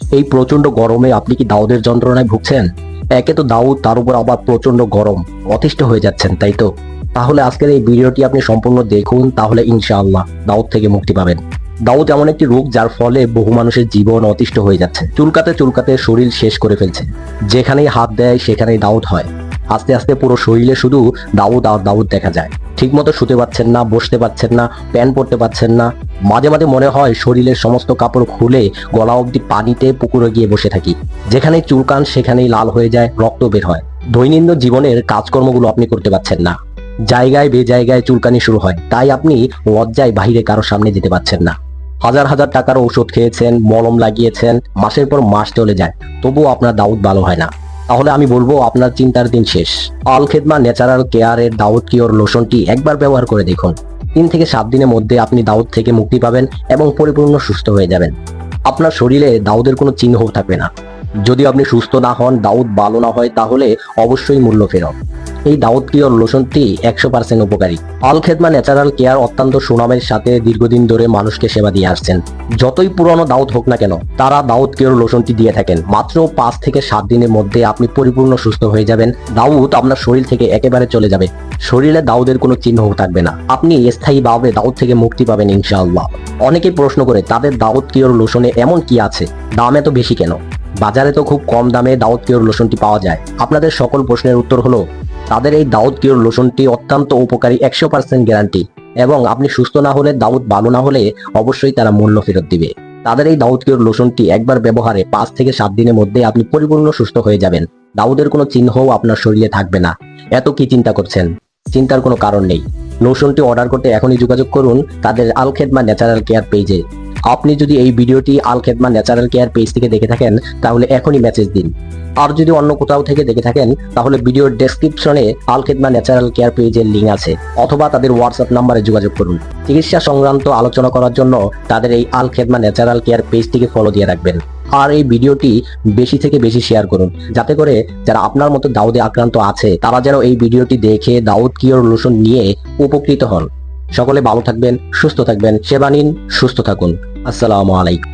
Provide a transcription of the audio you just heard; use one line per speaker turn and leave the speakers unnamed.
এই প্রচণ্ড গরমে আপনি কি দাউদের যন্ত্রণায় ভুগছেন? একে তো দাউদ, তার উপর আবার প্রচণ্ড গরম। অতিষ্ঠ হয়ে যাচ্ছেন, তাই তো? তাহলে আজকের এই ভিডিওটি আপনি সম্পূর্ণ দেখুন, তাহলে ইনশাআল্লাহ দাউদ থেকে মুক্তি পাবেন। দাউদ এমন একটি রোগ যার ফলে বহু মানুষের জীবন অতিষ্ঠ হয়ে যাচ্ছে। চুলকাতে চুলকাতে শরীর শেষ করে ফেলছে। যেখানেই হাত দেয়, সেখানেই দাউদ হয়। আস্তে আস্তে পুরো শরীরে শুধু দাউদ আর দাউদ দেখা যায়। ঠিকমতো শুতে পারছেন না, বসতে পারছেন না প্যান পরতে পারছেন না মাঝে মাঝে মনে হয় শরীরের সমস্ত কাপড় খুলে গলা অবধি পানিতে পুকুরে গিয়ে বসে থাকি। যেখানে চুলকান সেখানেই লাল হয়ে যায়, রক্ত বের হয়। দৈনন্দিন জীবনের কাজকর্মগুলো আপনি করতে পারছেন না। জায়গায় বে জায়গায় চুলকানি শুরু হয়। তাই আপনি লজ্জায় বাহিরে কারও সামনে যেতে পারছেন না। হাজার হাজার টাকার ঔষধ খেয়েছেন, মলম লাগিয়েছেন, মাসের পর মাস চলে যায়। তবুও আপনার দাউদ ভালো হয় না। তাহলে আমি বলব, আপনার চিন্তার দিন শেষ। আল খেদমা ন্যাচারাল কেয়ারের দাউদ কিওর লোশনটি একবার ব্যবহার করে দেখুন। তিন থেকে সাত দিনের মধ্যে আপনি দাউদ থেকে মুক্তি পাবেন এবং পরিপূর্ণ সুস্থ হয়ে যাবেন। আপনার শরীরে দাউদের কোনো চিহ্ন থাকবে না। যদি আপনি সুস্থ না হন, দাউদ ভালো না হয়, তাহলে অবশ্যই মূল্য ফেরত। এই দাউদ কিওর লোশনটি একশো পার্সেন্ট উপকারী। আল খেদমা ন্যাচারাল কেয়ার অত্যন্ত সুনামের সাথে দীর্ঘদিন ধরে মানুষকে সেবা দিয়ে আসছেন। যতই পুরনো দাউদ হোক না কেন, তারা দাউদ কিওর লোশনটি দিয়ে থাকেন। মাত্র পাঁচ থেকে সাত দিনের মধ্যে আপনি পরিপূর্ণ সুস্থ হয়ে যাবেন। দাউদ আপনার শরীর থেকে একেবারে চলে যাবে। শরীরে দাউদের কোনো চিহ্ন থাকবে না। আপনি স্থায়ীভাবে দাউদ থেকে মুক্তি পাবেন ইনশাআল্লাহ। অনেকেই প্রশ্ন করে, তাদের দাউদ কিওর লোশনে এমন কি আছে? দাম এত বেশি কেন? বাজারে তো খুব কম দামে দাউদ কিওর লোশনটি পাওয়া যায়। আপনাদের সকল প্রশ্নের উত্তর হলো তাদের এই দাউদ কিওর লোশনটি অত্যন্ত উপকারী একশো পার্সেন্ট গ্যারান্টি এবং আপনি সুস্থ না হলে, দাউদ ভালো না হলে অবশ্যই তারা মূল্য ফেরত দিবে। তাদের এই দাউদ কিওর লোশনটি একবার ব্যবহারে পাঁচ থেকে সাত দিনের মধ্যে আপনি পরিপূর্ণ সুস্থ হয়ে যাবেন। দাউদের কোনো চিহ্নও আপনার শরীরে থাকবে না। এত কি চিন্তা করছেন? চিন্তার কোনো কারণ নেই। লোশনটি অর্ডার করতে এখনই যোগাযোগ করুন তাদের আলখেদমা ন্যাচারাল কেয়ার পেজে। আপনি যদি এই ভিডিওটি Al Khedma natural care page থেকে দেখে থাকেন, তাহলে এখনই মেসেজ দিন। আর যদি অন্য কোথাও থেকে দেখে থাকেন, তাহলে ভিডিওর ডেসক্রিপশনে আল খেদমা ন্যাচারাল কেয়ার পেজের লিঙ্ক আছে, অথবা তাদের হোয়াটসঅ্যাপ নাম্বারে যোগাযোগ করুন। চিকিৎসা সংক্রান্ত আলোচনা করার জন্য তাদের এই আল খেদমা ন্যাচারাল কেয়ার পেজটিকে ফলো দিয়ে রাখবেন। আর এই ভিডিওটি বেশি থেকে বেশি শেয়ার করুন, যাতে করে যারা আপনার মতো দাউদে আক্রান্ত আছে, তারা যেন এই ভিডিওটি দেখে দাউদ কিওর লোশন নিয়ে উপকৃত হন। সকলে ভালো থাকবেন, সুস্থ থাকবেন, সেবা নিন, সুস্থ থাকুন। আসসালামু আলাইকুম।